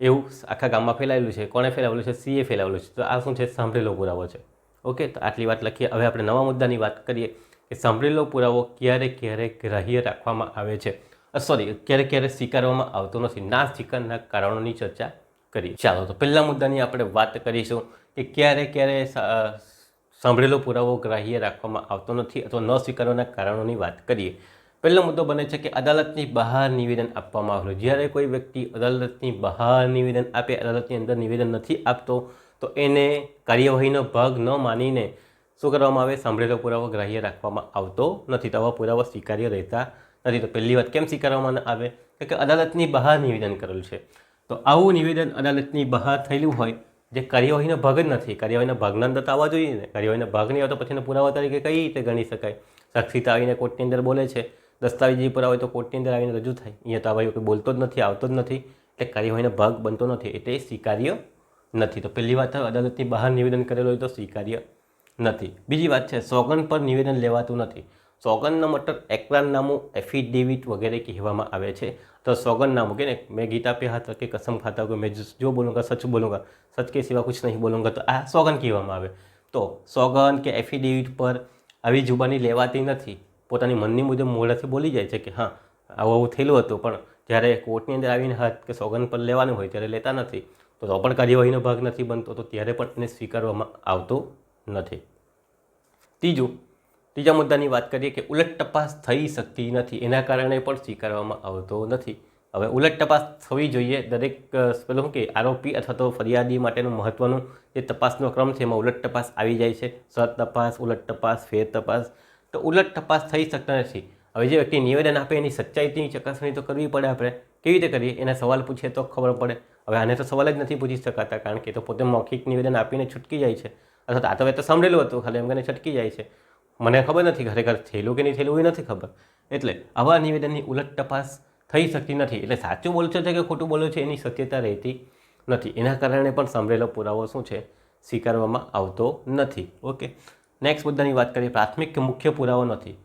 એવું આખા ગામમાં ફેલાયેલું છે, કોણે ફેલાવેલું છે? સીએ ફેલાવેલું છે. તો આ શું છે? સાંભળેલો પુરાવો છે. ઓકે, તો આટલી વાત લખીએ. હવે આપણે નવા મુદ્દાની વાત કરીએ કે સાંભળેલો પુરાવો ક્યારે ક્યારે ગ્રાહ્ય રાખવામાં આવે છે. સોરી ક્યારે ક્યારે સ્વીકારવામાં આવતો નથી. ના સ્વીકારના કારણોની ચર્ચા કરીએ. ચાલો, તો પહેલા મુદ્દાની આપણે વાત કરીશું કે ક્યારે ક્યારે સાંભળેલો પુરાવો ગ્રાહ્ય રાખવામાં આવતો નથી અથવા ન સ્વીકારવાના કારણોની વાત કરીએ, પહેલો મુદ્દો બને છે કે અદાલતની બહાર નિવેદન આપવામાં આવેલું જ્યારે કોઈ વ્યક્તિ અદાલતની બહાર નિવેદન આપે, અદાલતની અંદર નિવેદન નથી આપતો, તો એને કાર્યવાહીનો ભાગ ન માનીને શું કરવામાં આવે? સાંભળેલો પુરાવો ગ્રાહ્ય રાખવામાં આવતો નથી. તો આવા પુરાવા સ્વીકાર્ય રહેતા નથી. તો પહેલી વાત કેમ સ્વીકારવામાં આવે? કે અદાલતની બહાર નિવેદન કરેલું છે. તો આવું નિવેદન અદાલતની બહાર થયેલું હોય જે કાર્યવાહીનો ભાગ જ નથી. કાર્યવાહીના ભાગના અંદર તો આવવા જોઈએ ને. કાર્યવાહીના ભાગ નહીં આવતો પછી એનો પુરાવા તરીકે કઈ રીતે ગણી શકાય? સાક્ષીતા આવીને કોર્ટની અંદર બોલે છે. દસ્તાવેજી પુરાવા તો કોર્ટની અંદર આવીને રજૂ થાય. અહીંયા તો આવા કોઈ બોલતો જ નથી, આવતો જ નથી. એટલે કાર્યવાહીનો ભાગ બનતો નથી, એટલે સ્વીકાર્ય નથી. તો પહેલી વાત અદાલતની બહાર નિવેદન કરેલું હોય તો સ્વીકાર્ય નથી. બીજી વાત છે સોગન પર નિવેદન લેવાતું નથી. સોગનનો મતલબ એકરારનામું એફિડેવિટ વગેરે કહેવામાં આવે છે. તો સોગનનામું કે ને મેં ગીતા પે હાથ કે કસમ ખાતા હूँ मैं जो बोलूँगा सच बोलूँगा सच के सिवा कुछ नहीं बोलूँगा તો આ સોગન કહેવામાં આવે તો સોગન કે એફિડેવિટ પર આવી જુબાની લેવાતી નથી પોતાની મનની મુજબ મોઢાથી બોલી જાય છે કે હા આવું આવું થયેલું હતું પણ જ્યારે કોર્ટની અંદર આવીને હાથ કે સોગન પર લેવાનું હોય ત્યારે લેતા નથી તો તો પણ કાર્યવાહીનો ભાગ નથી બનતો તો ત્યારે પણ એને સ્વીકારવામાં આવતો નથી ત્રીજું ત્રીજા મુદ્દાની વાત કરીએ કે ઉલટ તપાસ થઈ શકતી નથી. એના કારણે પણ સ્વીકારવામાં આવતો નથી. હવે ઉલટ તપાસ થવી જોઈએ. દરેક પેલું શું કે, આરોપી અથવા તો ફરિયાદી માટેનું મહત્ત્વનું જે તપાસનો ક્રમ છે. એમાં ઉલટ તપાસ આવી જાય છે. સત તપાસ, ઉલટ તપાસ, ફેર તપાસ. તો ઉલટ તપાસ થઈ શકતા નથી. હવે જે વ્યક્તિ નિવેદન આપે એની સચ્ચાઈની ચકાસણી તો કરવી પડે આપણે. કેવી રીતે કરીએ? એના સવાલ પૂછીએ તો ખબર પડે. હવે આને તો સવાલ જ નથી પૂછી શકાતા, કારણ કે તો પોતે મૌખિક નિવેદન આપીને છૂટકી જાય છે. અથવા તો આ તો મેં તો સાંભળેલું હતું, ખાલી એમ કરીને છટકી જાય છે. મને ખબર નથી ખરેખર થયેલું કે નહીં થયેલું એ નથી ખબર. એટલે આવા નિવેદનની ઉલટ તપાસ થઈ શકતી નથી. એટલે સાચું બોલશો છે કે ખોટું બોલો છે એની સત્યતા રહેતી નથી. એના કારણે પણ સંભળેલો પુરાવો શું છે? સ્વીકારવામાં આવતો નથી. ઓકે. નેક્સ્ટ મુદ્દાની વાત કરીએ. પ્રાથમિક કે મુખ્ય પુરાવો નથી.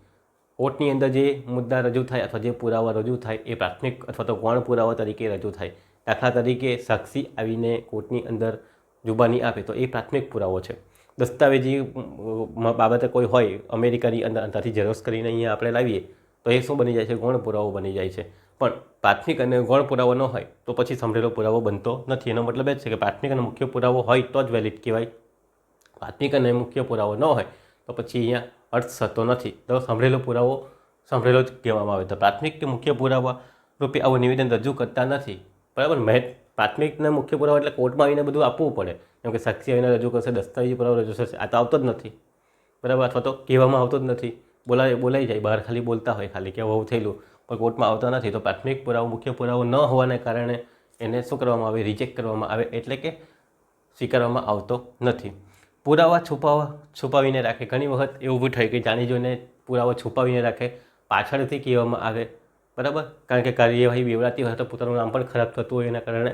કોર્ટની અંદર જે મુદ્દા રજૂ થાય અથવા જે પુરાવા રજૂ થાય એ પ્રાથમિક અથવા તો ગૌણ પુરાવા તરીકે રજૂ થાય. દાખલા તરીકે સાક્ષી આવીને કોર્ટની અંદર જુબાની આપે તો એ પ્રાથમિક પુરાવો છે. દસ્તાવેજી બાબતે કોઈ હોય, અમેરિકાની અંદર ત્યાંથી ઝેરોક્ષ કરીને અહીંયા આપણે લાવીએ, તો એ શું બની જાય છે? ગૌણ પુરાવો બની જાય છે. પણ પ્રાથમિક અને ગૌણ પુરાવો ન હોય, તો પછી સંભળેલો પુરાવો બનતો નથી. એનો મતલબ એ છે કે પ્રાથમિક અને મુખ્ય પુરાવો હોય તો જ વેલિડ કહેવાય. પ્રાથમિક અને મુખ્ય પુરાવો ન હોય, તો પછી અહીંયા અર્થ થતો નથી. તો સંભળેલો પુરાવો સાંભળેલો જ કહેવામાં આવે. તો પ્રાથમિક કે મુખ્ય પુરાવા રૂપે આવું નિવેદન રજૂ કરતા નથી. બરાબર? મેં પ્રાથમિક અને મુખ્ય પુરાવા એટલે કોર્ટમાં આવીને બધું આપવું પડે. કેમ કે સાક્ષી આવીને રજૂ કરશે, દસ્તાવેજી પુરાવો રજૂ થશે. આ તો આવતો જ નથી. બરાબર? અથવા તો કહેવામાં આવતો જ નથી. બોલાય, બોલાઈ જાય. બહાર ખાલી બોલતા હોય ખાલી કે આવું થયેલું. પણ કોર્ટમાં આવતા નથી. તો પ્રાથમિક પુરાવો, મુખ્ય પુરાવો ન હોવાને કારણે એને શું કરવામાં આવે? રિજેક્ટ કરવામાં આવે. એટલે કે સ્વીકારવામાં આવતો નથી. પુરાવા છુપાવા છુપાવીને રાખે. ઘણી વખત એવું બી થાય કે જાણી જોઈને પુરાવા છુપાવીને રાખે. પાછળથી કહેવામાં આવે બરાબર? કારણ કે કાર્યવાહી બેવડાતી હોય તો પોતાનું નામ પણ ખરાબ થતું હોય એના કારણે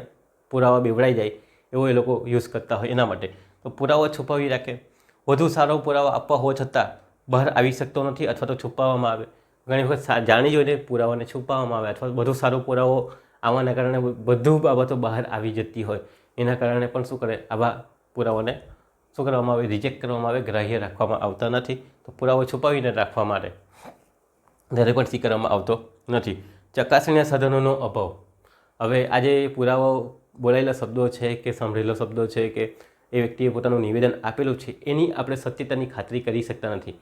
પુરાવા બેવડાઈ જાય એવો એ લોકો યુઝ કરતા હોય એના માટે. તો પુરાવો છુપાવી રાખે. વધુ સારો પુરાવો આપવા હોવા છતાં બહાર આવી શકતો નથી અથવા તો છુપાવવામાં આવે. ઘણી વખત જાણી જોઈને પુરાવાને છુપાવવામાં આવે અથવા વધુ સારો પુરાવો આવવાના કારણે બધું બાબતો બહાર આવી જતી હોય. એના કારણે પણ શું કરે? આવા પુરાવાને શું કરવામાં આવે? રિજેક્ટ કરવામાં આવે, ગ્રાહ્ય રાખવામાં આવતા નથી. તો પુરાવો છુપાવીને રાખવા માટે ત્યારે પણ સ્વીકારવામાં આવતો નથી. ચકાસણીના સાધનોનો અભાવ. હવે આજે પુરાવો બોલાયેલા શબ્દો છે કે સાંભળેલો શબ્દો છે કે એ વ્યક્તિએ પોતાનું નિવેદન આપેલું છે, એની આપણે સત્યતાની ખાતરી કરી શકતા નથી.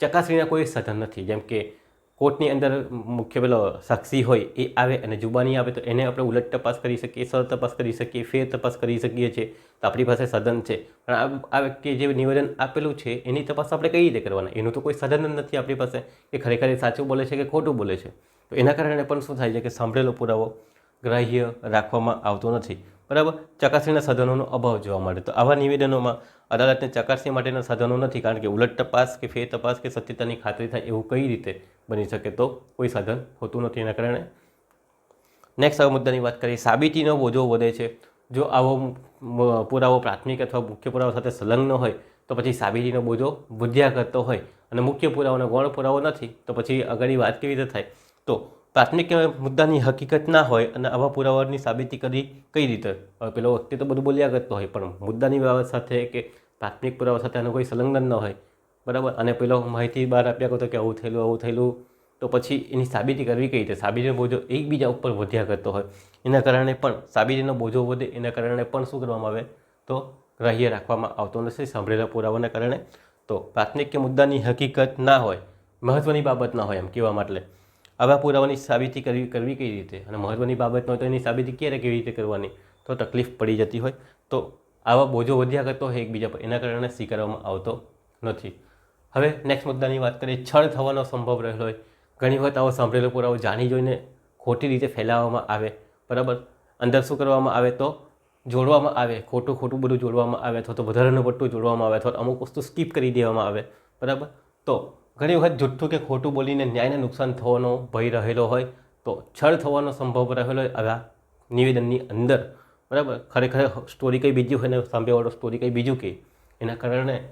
ચકાસણીના કોઈ સાધન નથી, જેમ કે કોર્ટની અંદર મુખ્ય પેલો સાક્ષી હોય એ આવે અને જુબાની આવે તો એને આપણે ઉલટ તપાસ કરી શકીએ, સર તપાસ કરી શકીએ, ફેર તપાસ કરી શકીએ છીએ તો આપણી પાસે સદન છે. પણ આ વ્યક્તિએ જે નિવેદન આપેલું છે એની તપાસ આપણે કઈ રીતે કરવાના? એનું તો કોઈ સદન જ નથી આપણી પાસે કે ખરેખર એ સાચું બોલે છે કે ખોટું બોલે છે. તો એના કારણે પણ શું થાય છે કે સાંભળેલો પુરાવો ગ્રાહ્ય રાખવામાં આવતો નથી. બરાબર? ચકાસણીના સાધનોનો અભાવ જોવા મળે તો આવા નિવેદનોમાં અદાલતને ચકાસણી માટેના સાધનો નથી, કારણ કે ઉલટ તપાસ કે ફેર તપાસ કે સત્યતાની ખાતરી થાય એવું કઈ રીતે બની શકે તો કોઈ સાધન હોતું નથી એના કારણે. નેક્સ્ટ આવા મુદ્દાની વાત કરીએ. સાબિતીનો બોજો વધે છે. જો આવો પુરાવો પ્રાથમિક અથવા મુખ્ય પુરાવા સાથે સંલગ્ન હોય, તો પછી સાબિતીનો બોજો વધ્યા કરતો હોય અને મુખ્ય પુરાવાનો ગૌણ પુરાવો નથી, તો પછી આગળની વાત કેવી રીતે થાય? તો પ્રાથમિક મુદ્દાની હકીકત ના હોય અને આવા પુરાવાની સાબિતી કરી કઈ રીતે? પેલો વ્યક્તિ તો બધું બોલ્યા કરતો હોય, પણ મુદ્દાની બાબત સાથે કે પ્રાથમિક પુરાવા સાથે આનું કોઈ સંલગ્ન ન હોય. બરાબર? અને પેલો માહિતી બહાર આપ્યા કરતો કે આવું થયેલું આવું થયેલું, તો પછી એની સાબિતી કરવી કઈ રીતે? સાબિતીનો બોજો એકબીજા ઉપર વધ્યા કરતો હોય. એના કારણે પણ સાબિતીનો બોજો વધે, એના કારણે પણ શું કરવામાં આવે? તો ગ્રાહ્ય રાખવામાં આવતો નથી, સાંભળેલા પુરાવાના કારણે. તો પ્રાથમિક કે મુદ્દાની હકીકત ના હોય મહત્ત્વની બાબત ના હોય એમ કહેવા માટે. આવા પુરાવાની સાબિતી કરવી કરવી કઈ રીતે? અને મહત્ત્વની બાબત હોય તો એની સાબિતી ક્યારે કેવી રીતે કરવાની? તો તકલીફ પડી જતી હોય તો આવા બોજો વધ્યા કરતો હોય એકબીજા પર. એના કારણે સ્વીકારવામાં આવતો નથી. હવે નેક્સ્ટ મુદ્દાની વાત કરીએ. છળ થવાનો સંભવ રહેલો હોય. ઘણી વખત આવો સાંભળેલો પુરાવો જાણી જોઈને ખોટી રીતે ફેલાવવામાં આવે. બરાબર? અંદર શું કરવામાં આવે તો જોડવામાં આવે. ખોટું ખોટું બધું જોડવામાં આવે અથવા તો વધારાનું પડતું જોડવામાં આવે અથવા અમુક વસ્તુ સ્કીપ કરી દેવામાં આવે. બરાબર? તો ઘણી વખત જુઠ્ઠું કે ખોટું બોલીને ન્યાયને નુકસાન થવાનો ભય રહેલો હોય, તો છળ થવાનો સંભવ રહેલો હોય આવા નિવેદનની અંદર. બરાબર? ખરેખર સ્ટોરી કંઈ બીજી હોય ને સાંભળેવાળો સ્ટોરી કંઈ બીજું કે, એના કારણે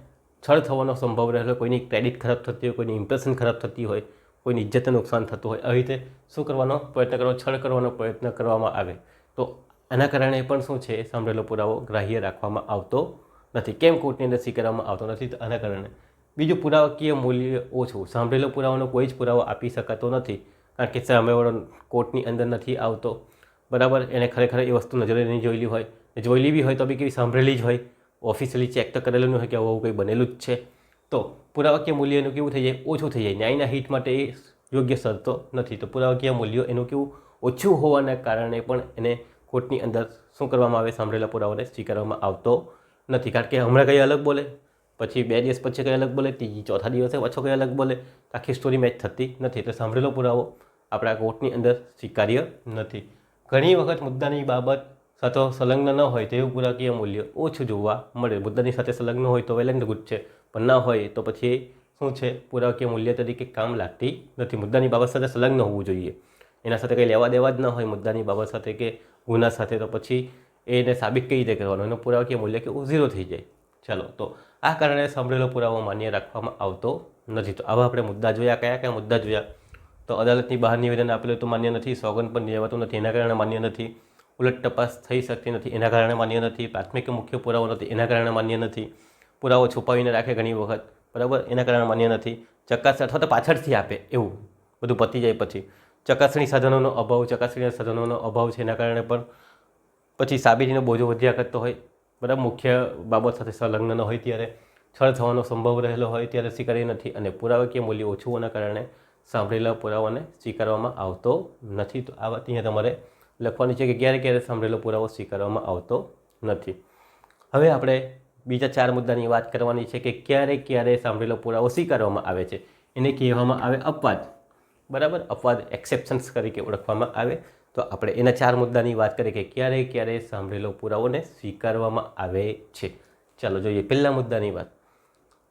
છળ થવાનો સંભવ રહેલો કોઈની ક્રેડિટ ખરાબ થતી હોય, કોઈની ઇમ્પ્રેશન ખરાબ થતી હોય, કોઈની ઇજ્જતને નુકસાન થતું હોય, આવી રીતે શું કરવાનો પ્રયત્ન કરવો, છળ કરવાનો પ્રયત્ન કરવામાં આવે. તો એના કારણે પણ શું છે? સાંભળેલો પુરાવો ગ્રાહ્ય રાખવામાં આવતો નથી. કેમ કોર્ટની અંદર સ્વીકારવામાં આવતો નથી? તો આના કારણે બીજું પુરાવાકીય મૂલ્ય ઓછું. સાંભળેલો પુરાવાનો કોઈ જ પુરાવો આપી શકાતો નથી, કારણ કે સામેવાળો કોર્ટની અંદર નથી આવતો. બરાબર? એને ખરેખર એ વસ્તુ નજરે નહીં જોયેલી હોય. જોયેલી બી હોય તો બી કેવી સાંભળેલી જ હોય. ઓફિશિયલી ચેક તો કરેલું નહીં હોય કે આવું કંઈ બનેલું જ છે. તો પુરાવાકીય મૂલ્ય એનું કેવું થઈ જાય? ઓછું થઈ જાય. ન્યાયના હિત માટે એ યોગ્ય શરતો નથી. તો પુરાવાકીય મૂલ્યો એનું કેવું? ઓછું હોવાના કારણે પણ એને કોર્ટની અંદર શું કરવામાં આવે? સાંભળેલા પુરાવાને સ્વીકારવામાં આવતો નથી. કારણ કે હમણાં કંઈ અલગ બોલે? પછી બે દિવસ પછી કંઈ અલગ બોલે, ત્રીજી, ચોથા દિવસે પાછો કંઈ અલગ બોલે. આખી સ્ટોરી મેચ થતી નથી. એટલે સાંભળેલો પુરાવો આપણા કોર્ટની અંદર સ્વીકાર્ય નથી. ઘણી વખત મુદ્દાની બાબત સાથે સંલગ્ન ન હોય તેવું પુરાકીય મૂલ્ય ઓછું જોવા મળે. મુદ્દાની સાથે સંલગ્ન હોય તો વેલ એન્ડ ગુડ છે. પણ ના હોય તો પછી શું છે? પુરાકીય મૂલ્ય તરીકે કામ લાગતી નથી. મુદ્દાની બાબત સાથે સંલગ્ન હોવું જોઈએ. એના સાથે કંઈ લેવા દેવા જ ન હોય મુદ્દાની બાબત સાથે કે ગુના સાથે તો પછી એને સાબિત કઈ રીતે કરવાનું? એનું પુરાકીય મૂલ્ય કે ઝીરો થઈ જાય. ચાલો, તો આ કારણે સાંભળેલો પુરાવો માન્ય રાખવામાં આવતો નથી. તો આવા આપણે મુદ્દા જોયા, કયા કયા મુદ્દા જોયા? તો અદાલતની બહાર નિવેદન આપેલું તો માન્ય નથી, સોગંદ પણ લેવાતું નથી, એના કારણે માન્ય નથી, ઉલટ તપાસ થઈ શકતી નથી, એના કારણે માન્ય નથી, પ્રાથમિક મુખ્ય પુરાવો નથી, એના કારણે માન્ય નથી, પુરાવો છુપાવીને રાખે ઘણી વખત, બરાબર? એના કારણે માન્ય નથી, ચકાસણી અથવા તો પાછળથી આપે, એવું બધું પતી જાય પછી. ચકાસણી સાધનોનો અભાવ, ચકાસણીના સાધનોનો અભાવ છે એના કારણે પણ. પછી સાબિતીનો બોજો વધ્યા કરતો હોય બરાબર મુખ્ય બાબત સાથે સંલગ્ન હોય ત્યારે છળ થવાનો સંભવ રહેલો હોય ત્યારે સ્વીકારી નથી અને પુરાવકીય મૂલ્ય ઓછું હોવાના કારણે સાંભળેલા પુરાવાને સ્વીકારવામાં આવતો નથી. તો આ વાત અહીંયા તમારે લખવાની છે કે ક્યારે ક્યારે સાંભળેલો પુરાવો સ્વીકારવામાં આવતો નથી. હવે આપણે બીજા ચાર મુદ્દાની વાત કરવાની છે કે ક્યારે ક્યારે સાંભળેલો પુરાવો સ્વીકારવામાં આવે છે. એને કહેવામાં આવે અપવાદ. બરાબર? અપવાદ એક્સેપ્શન્સ તરીકે ઓળખવામાં આવે. તો આપણે એના ચાર મુદ્દાની વાત કરીએ કે ક્યારે ક્યારે સાંભળેલો પુરાવોને સ્વીકારવામાં આવે છે. ચાલો જોઈએ પહેલા મુદ્દાની વાત.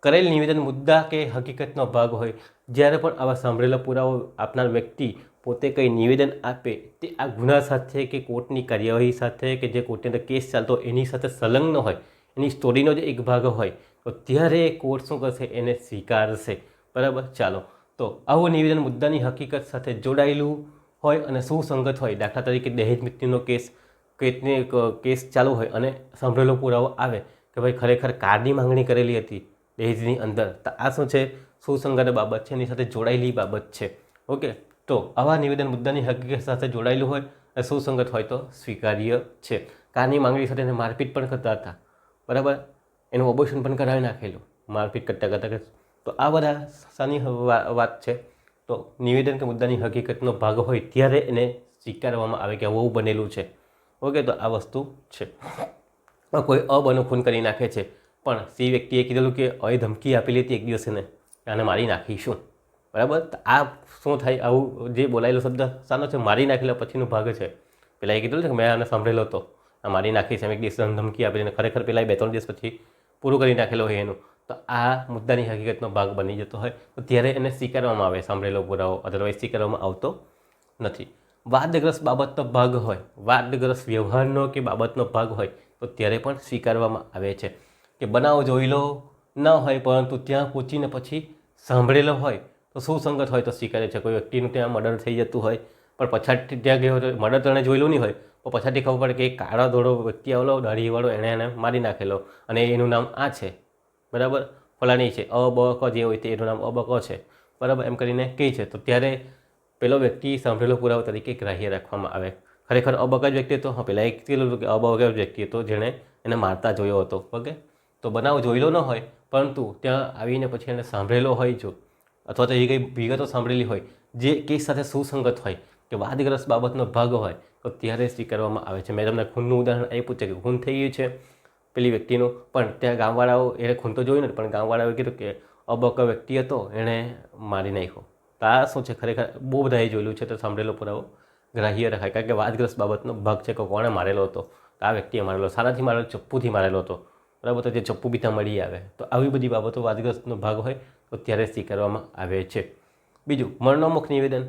કરેલ નિવેદન મુદ્દા કે હકીકતનો ભાગ હોય, જ્યારે પણ આવા સાંભળેલો પુરાવો આપનાર વ્યક્તિ પોતે કંઈ નિવેદન આપે, તે આ ગુના સાથે કે કોર્ટની કાર્યવાહી સાથે કે જે કોર્ટની અંદર કેસ ચાલતો એની સાથે સંલગ્ન હોય, એની સ્ટોરીનો જે એક ભાગ હોય, તો ત્યારે કોર્ટ શું કરશે? એને સ્વીકારશે. બરાબર? ચાલો. તો આવું નિવેદન મુદ્દાની હકીકત સાથે જોડાયેલું હોય અને સુસંગત હોય. દાખલા તરીકે દહેજ મૃત્યુનો કેસ કેસની કેસ ચાલુ હોય અને સાંભળેલો પુરાવો આવે કે ભાઈ ખરેખર કારની માંગણી કરેલી હતી દહેજની અંદર. તો આ શું છે? સુસંગત બાબત છે, એની સાથે જોડાયેલી બાબત છે. ઓકે? તો આવા નિવેદન મુદ્દાની હકીકત સાથે જોડાયેલું હોય અને સુસંગત હોય તો સ્વીકાર્ય છે. કારની માંગણી સાથે એને મારપીટ પણ કરતા હતા. બરાબર? એનું ઓબોશન પણ કરાવી નાખેલું. મારપીટ કરતાં કરતાં તો આ બધા સાની વાત છે. તો નિવેદન કે મુદ્દાની હકીકતનો ભાગ હોય ત્યારે એને સ્વીકારવામાં આવે કે આવું બનેલું છે. ઓકે, તો આ વસ્તુ છે. કોઈ અબનો ખૂન કરી નાખે છે. પણ સી વ્યક્તિએ કીધેલું કે અય ધમકી આપેલી હતી એક દિવસ એને, આને મારી નાખીશું. બરાબર? આ શું થાય? આવું જે બોલાયેલો શબ્દ સાનો છે, મારી નાખેલા પછીનો ભાગ છે. પહેલાં એ કીધું છે કે મેં આને સાંભળેલો હતો. આ મારી નાખી છે એક દિવસ ધમકી આપીને ખરેખર પહેલાં બે ત્રણ દિવસ પછી પૂરું કરી નાખેલો હોય એનું. તો આ મુદ્દાની હકીકતનો ભાગ બની જતો હોય. તો ત્યારે એને સ્વીકારવામાં આવે, સાંભળેલો પુરાવો. અધરવાઇઝ સ્વીકારવામાં આવતો નથી. વાદગ્રસ્ત બાબતનો ભાગ હોય, વાદગ્રસ્ત વ્યવહારનો કે બાબતનો ભાગ હોય, તો ત્યારે પણ સ્વીકારવામાં આવે છે. કે બનાવ જોયેલો ન હોય, પરંતુ ત્યાં પહોંચીને પછી સાંભળેલો હોય, તો સુસંગત હોય તો સ્વીકારે છે. કોઈ વ્યક્તિનું ત્યાં મર્ડર થઈ જતું હોય, પણ પછાડથી ત્યાં ગયો મર્ડર તો એણે જોયેલું નહીં હોય પણ પછાડથી ખબર પડે કે કાળો ધોળો વ્યક્તિ આવેલો દાઢીવાળો એણે એને મારી નાખેલો. અને એનું નામ આ છે. બરાબર? ફલાણી છે. અ, બ, ક જે હોય તે એનું નામ અ, બ, ક છે. બરાબર? એમ કરીને કહે છે. તો ત્યારે પેલો વ્યક્તિ સાંભળેલો પુરાવો તરીકે ગ્રાહ્ય રાખવામાં આવે. ખરેખર અબક જ વ્યક્તિ હતો? હા પહેલાં એક કીધેલું કે અબક વ્યક્તિ હતો જેણે એને મારતા જોયો હતો. ઓકે? તો બનાવ જોયેલો ન હોય, પરંતુ ત્યાં આવીને પછી એને સાંભળેલો હોય જો, અથવા તો એ કંઈ વિગતો સાંભળેલી હોય, જે કેસ સાથે સુસંગત હોય, કે વાદગ્રસ્ત બાબતનો ભાગ હોય, તો ત્યારે સ્વીકારવામાં આવે છે. મેં તમને ખૂનનું ઉદાહરણ આપ્યું છે કે ખૂન થઈ ગયું છે. પેલી વ્યક્તિનું. પણ ત્યાં ગામવાળાઓ, એને ખૂન તો જોયું નથી, પણ ગામવાળાઓએ કીધું કે અબક વ્યક્તિ હતો, એણે મારી નાખ્યો. તો આ શું છે? ખરેખર બહુ બધાએ જોયેલું છે, તો સાંભળેલો પુરાવો. ગ્રાહ્ય રખાય કારણ કે વાદગ્રસ્ત બાબતનો ભાગ છે કે કોણે મારેલો હતો. તો આ વ્યક્તિએ મારેલો, સારાથી મારેલો, ચપ્પુથી મારેલો હતો. બરાબર? તો જે ચપ્પુ બી ત્યાં મળી આવે. તો આવી બધી બાબતો વાદગ્રસ્તનો ભાગ હોય, તો ત્યારે સ્વીકારવામાં આવે છે. બીજું, મરણોમુખ નિવેદન.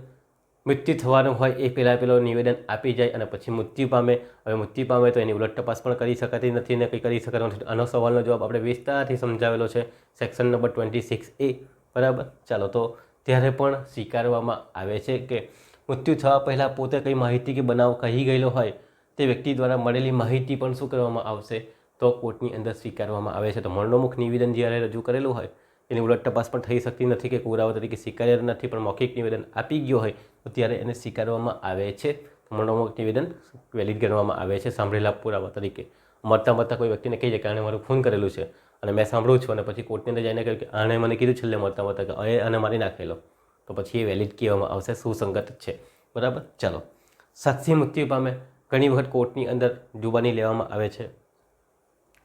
મૃત્યુ થવાનું હોય એ પહેલાં પેલો નિવેદન આપી જાય અને પછી મૃત્યુ પામે. હવે મૃત્યુ પામે તો એની ઉલટ તપાસ પણ કરી શકાતી નથી ને કંઈ કરી શકાતું નથી. આનો સવાલનો જવાબ આપણે વિસ્તારથી સમજાવેલો છે. સેક્શન નંબર ટ્વેન્ટી સિક્સ એ બરાબર? ચાલો તો ત્યારે પણ સ્વીકારવામાં આવે છે કે મૃત્યુ થવા પહેલાં પોતે કંઈ માહિતી કે બનાવ કહી ગયેલો હોય તે વ્યક્તિ દ્વારા મળેલી માહિતી પણ શું કરવામાં આવશે? તો કોર્ટની અંદર સ્વીકારવામાં આવે છે. તો મરણોમુખ નિવેદન જ્યારે રજૂ કરેલું હોય એની ઉલટ તપાસ પણ થઈ શકતી નથી કે પુરાવા તરીકે સ્વીકાર્યા નથી, પણ મૌખિક નિવેદન આપી ગયો હોય તો ત્યારે એને સ્વીકારવામાં આવે છે. મરણોમુખ નિવેદન વેલિડ ગણવામાં આવે છે. સાંભળેલા પુરાવા તરીકે. મરતા મરતા કોઈ વ્યક્તિને કહી જાય કે આણે મારું ફોન કરેલું છે અને મેં સાંભળું છું અને પછી કોર્ટની અંદર જઈને કહ્યું કે આણે મને કીધું છેલ્લે મળતા મળતા કે એ આને મારી નાખેલો. તો પછી એ વેલિડ કહેવામાં આવશે. સુસંગત છે. બરાબર? ચાલો. સાક્ષી મૃત્યુ પામે ઘણી વખત કોર્ટની અંદર જુબાની લેવામાં આવે છે.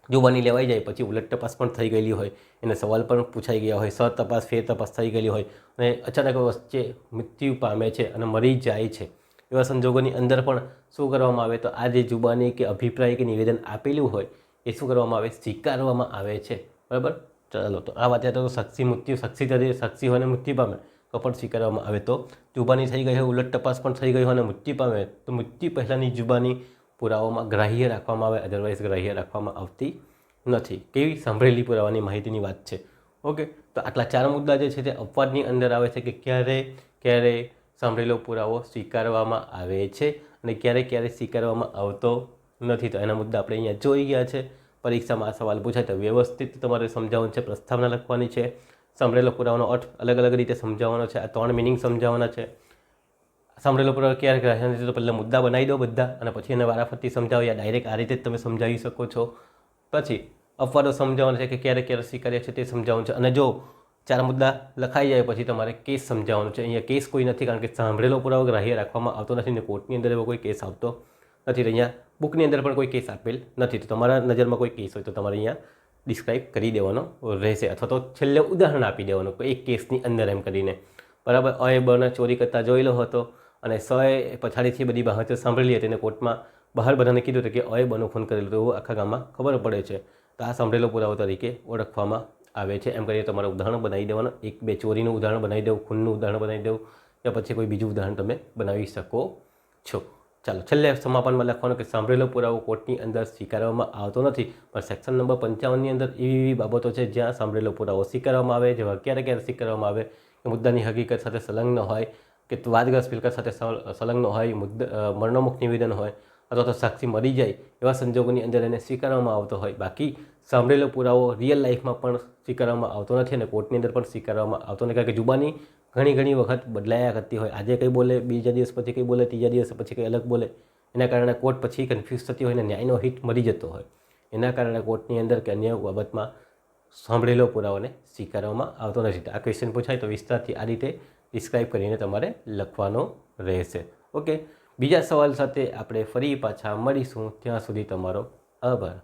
જુબાની લેવાઈ જાય, પછી ઉલટ તપાસ પણ થઈ ગયેલી હોય. એને સવાલ પણ પૂછાઈ ગયા હોય સર તપાસ ફેર તપાસ થઈ ગયેલી હોય અને અચાનક વચ્ચે મૃત્યુ પામે છે અને મરી જાય છે. એવા સંજોગોની અંદર પણ શું કરવામાં આવે? તો આ જે જુબાની કે અભિપ્રાય કે નિવેદન આપેલું હોય, એ શું કરવામાં આવે? સ્વીકારવામાં આવે છે. બરાબર? ચાલો, તો આ વાત તો સાક્ષી મૃત્યુ સાક્ષી તરીકે સાક્ષી હોય અને મૃત્યુ પામે, તો પણ સ્વીકારવામાં આવે. તો જુબાની થઈ ગઈ હોય, ઉલટ તપાસ પણ થઈ ગઈ હોય અને મૃત્યુ પામે, તો મૃત્યુ પહેલાંની જુબાની પુરાવામાં ગ્રાહ્ય રાખવામાં આવે અધરવાઇઝ ગ્રાહ્ય રાખવામાં આવતી નથી. કેવી સાંભળેલી પુરાવાની માહિતીની વાત છે. ઓકે, તો આટલા ચાર મુદ્દા જે છે તે અપવાદની અંદર આવે છે કે ક્યારે ક્યારે સાંભળેલો પુરાવો સ્વીકારવામાં આવે છે અને ક્યારે ક્યારે સ્વીકારવામાં આવતો નથી. તો એના મુદ્દા આપણે અહીંયા જોઈ ગયા છે. પરીક્ષામાં આ સવાલ પૂછાય તો વ્યવસ્થિત તમારે સમજાવવાનું છે, પ્રસ્તાવના લખવાની છે. સાંભળેલો પુરાવાનો અર્થ અલગ અલગ રીતે સમજાવવાનો છે. આ ત્રણ મિનિંગ સમજાવવાના છે. સાંભળેલો પર રહ્યા નથી તો પહેલાં મુદ્દા બનાવી દો બધા અને પછી એને વારાફરતી સમજાવો યા ડાયરેક્ટ આ રીતે જ તમે સમજાવી શકો છો. પછી અપવાદો સમજાવવાના છે કે ક્યારે ક્યારે સ્વીકાર્ય છે તે સમજાવવાનું છે. અને જો ચાર મુદ્દા લખાઈ જાય પછી તમારે કેસ સમજાવવાનો છે. અહીંયા કેસ કોઈ નથી કારણ કે સાંભળેલો પુરાવો ગ્રાહ્ય રાખવામાં આવતો નથી ને કોર્ટની અંદર એવો કોઈ કેસ આવતો નથી. અહીંયા બુકની અંદર પણ કોઈ કેસ આપેલ નથી. તો તમારા નજરમાં કોઈ કેસ હોય તો તમારે અહીંયા ડિસ્ક્રાઇબ કરી દેવાનો રહેશે. અથવા તો છેલ્લે ઉદાહરણ આપી દેવાનું એક કેસની અંદર એમ કરીને. બરાબર? અય બને ચોરી કરતા જોયેલો હતો. અને સએ પછાડીથી બધી બાબતો સાંભળેલી હતી અને કોર્ટમાં બહાર બધાને કીધું હતું કે અએ બનો ફોન કરેલો તો આખા ગામમાં ખબર પડે છે. તો આ સાંભળેલો પુરાવો તરીકે ઓળખવામાં આવે છે. એમ કરીને તમારે ઉદાહરણ બનાવી દેવાનું. એક, બે ચોરીનું ઉદાહરણ બનાવી દેવું, ખૂનનું ઉદાહરણ બનાવી દેવું કે પછી કોઈ બીજું ઉદાહરણ તમે બનાવી શકો છો. ચાલો, છેલ્લે સમાપનમાં લખવાનું કે સાંભળેલો પુરાવો કોર્ટની અંદર સ્વીકારવામાં આવતો નથી, પણ સેક્શન નંબર પંચાવનની અંદર એવી એવી બાબતો છે જ્યાં સાંભળેલો પુરાવો સ્વીકારવામાં આવે જેવા ક્યારે ક્યારે સ્વીકારવામાં આવે, કે મુદ્દાની હકીકત સાથે સંલગ્ન હોય કે વાદગ્રસ્ત મિલકત સાથે સંલગ્ન હોય, મુદ્દ મરણોમુખ નિવેદન હોય, અથવા તો સાક્ષી મરી જાય એવા સંજોગોની અંદર એને સ્વીકારવામાં આવતો હોય. બાકી સાંભળેલો પુરાવો રિયલ લાઈફમાં પણ સ્વીકારવામાં આવતો નથી અને કોર્ટની અંદર પણ સ્વીકારવામાં આવતો નથી. કારણ કે જુબાની ઘણી ઘણી વખત બદલાયા કરતી હોય. આજે કંઈ બોલે, બીજા દિવસ પછી કંઈ બોલે, ત્રીજા દિવસ પછી કંઈ અલગ બોલે, એના કારણે કોર્ટ પછી કન્ફ્યુઝ થતી હોય અને ન્યાયનો હિત મરી જતો હોય. એના કારણે કોર્ટની અંદર કે અન્ય બાબતમાં સાંભળેલો પુરાવાને સ્વીકારવામાં આવતો નથી. આ ક્વેશ્ચન પૂછાય તો વિસ્તારથી આ રીતે ડિસ્ક્રાઇબ કરીને તમારે લખવાનો રહેશે. ઓકે બીજા સવાલ સાથે આપણે ફરી પાછા મળીશું. ત્યાં સુધી તમારો આભાર.